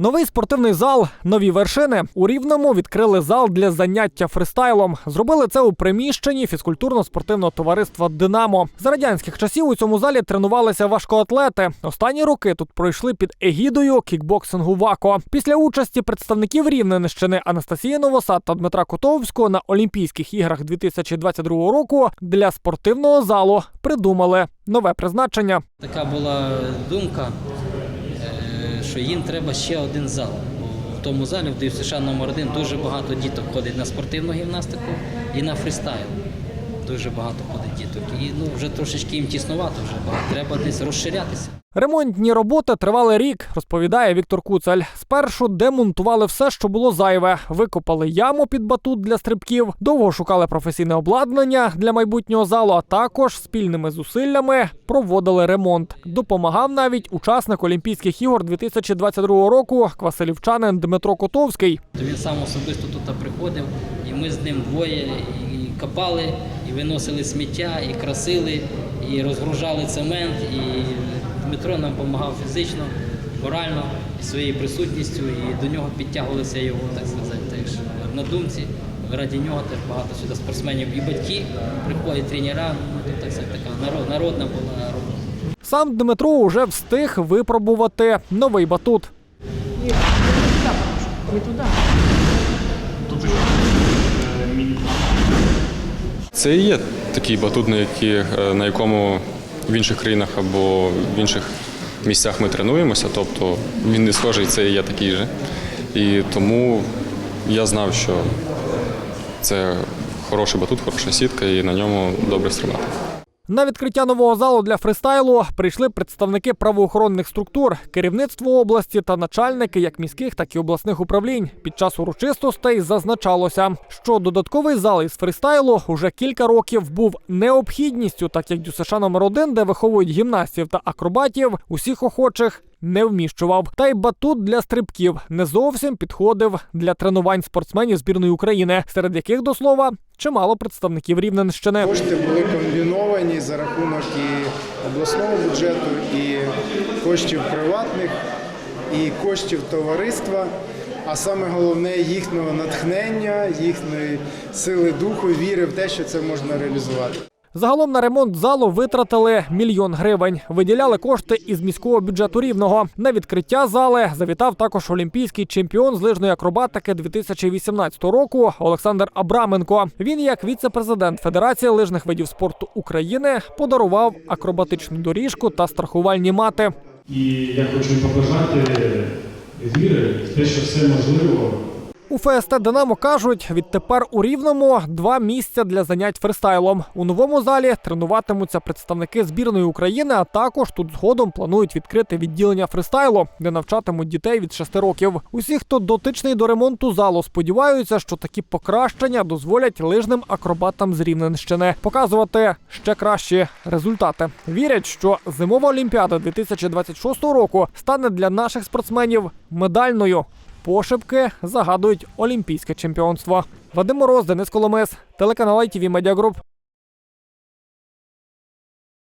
Новий спортивний зал, нові вершини. У Рівному відкрили зал для заняття фристайлом. Зробили це у приміщенні фізкультурно-спортивного товариства Динамо. За радянських часів у цьому залі тренувалися важкоатлети. Останні роки тут пройшли під егідою кікбоксингу ВАКО. Після участі представників Рівненщини Анастасії Новосад та Дмитра Котовського на Олімпійських іграх 2022 року для спортивного залу придумали нове призначення. Така була думка, що їм треба ще один зал. В тому залі, в ДЮСШ номер 1 дуже багато діток ходить на спортивну гімнастику і на фристайл. Дуже багато ходить діток. І ну, вже трошечки їм тіснувато, вже багато. треба десь розширятися. Ремонтні роботи тривали рік, розповідає Віктор Куцель. Спершу демонтували все, що було зайве. Викопали яму під батут для стрибків, довго шукали професійне обладнання для майбутнього залу, а також спільними зусиллями проводили ремонт. Допомагав навіть учасник Олімпійських ігор 2022 року квасилівчанин Дмитро Котовський. Він сам особисто тут приходив, і ми з ним двоє і копали, і виносили сміття, і красили, і розгружали цемент. І Дмитро нам допомагав фізично, морально, і своєю присутністю, і до нього підтягувалися його, так сказати, теж на думці. Раді нього теж багато сюди спортсменів і батьки приходять, тренера. Ну, тут так сказати, така народ, народна була робота. Сам Дмитро уже встиг випробувати новий батут. Це і є такий батут, на, е, на якому в інших країнах або в інших місцях ми тренуємося. Тобто він не схожий, це і є такий же. І тому я знав, що це хороший батут, хороша сітка, і на ньому добре стрибати. На відкриття нового залу для фристайлу прийшли представники правоохоронних структур, керівництво області та начальники як міських, так і обласних управлінь. Під час урочистостей зазначалося, що додатковий зал із фристайлу уже кілька років був необхідністю, так як ДЮСШ номер 1 де виховують гімнастів та акробатів, усіх охочих не вміщував. Та й батут для стрибків не зовсім підходив для тренувань спортсменів збірної України, серед яких до слова чимало представників Рівненщини. Кошти були комбіновані за рахунок і обласного бюджету, і коштів приватних, і коштів товариства. А саме головне їхнього натхнення, їхньої сили духу, віри в те, що це можна реалізувати. Загалом на ремонт залу витратили мільйон гривень. Виділяли кошти із міського бюджету рівного. На відкриття зали завітав також олімпійський чемпіон з лижної акробатики 2018 року Олександр Абраменко. Він, як віце-президент Федерації лижних видів спорту України, подарував акробатичну доріжку та страхувальні мати. І я хочу побажати віри те, що все можливо. У ФСТ Динамо кажуть, відтепер у Рівному два місця для занять фристайлом. У новому залі тренуватимуться представники збірної України, а також тут згодом планують відкрити відділення фристайлу, де навчатимуть дітей від 6 років. Усі, хто дотичний до ремонту залу, сподіваються, що такі покращення дозволять лижним акробатам з Рівненщини показувати ще кращі результати. Вірять, що зимова олімпіада 2026 року стане для наших спортсменів медальною. Пошепки загадують олімпійське чемпіонство. Вадим Мороз, Денис Коломес, телеканал ITV Media Group.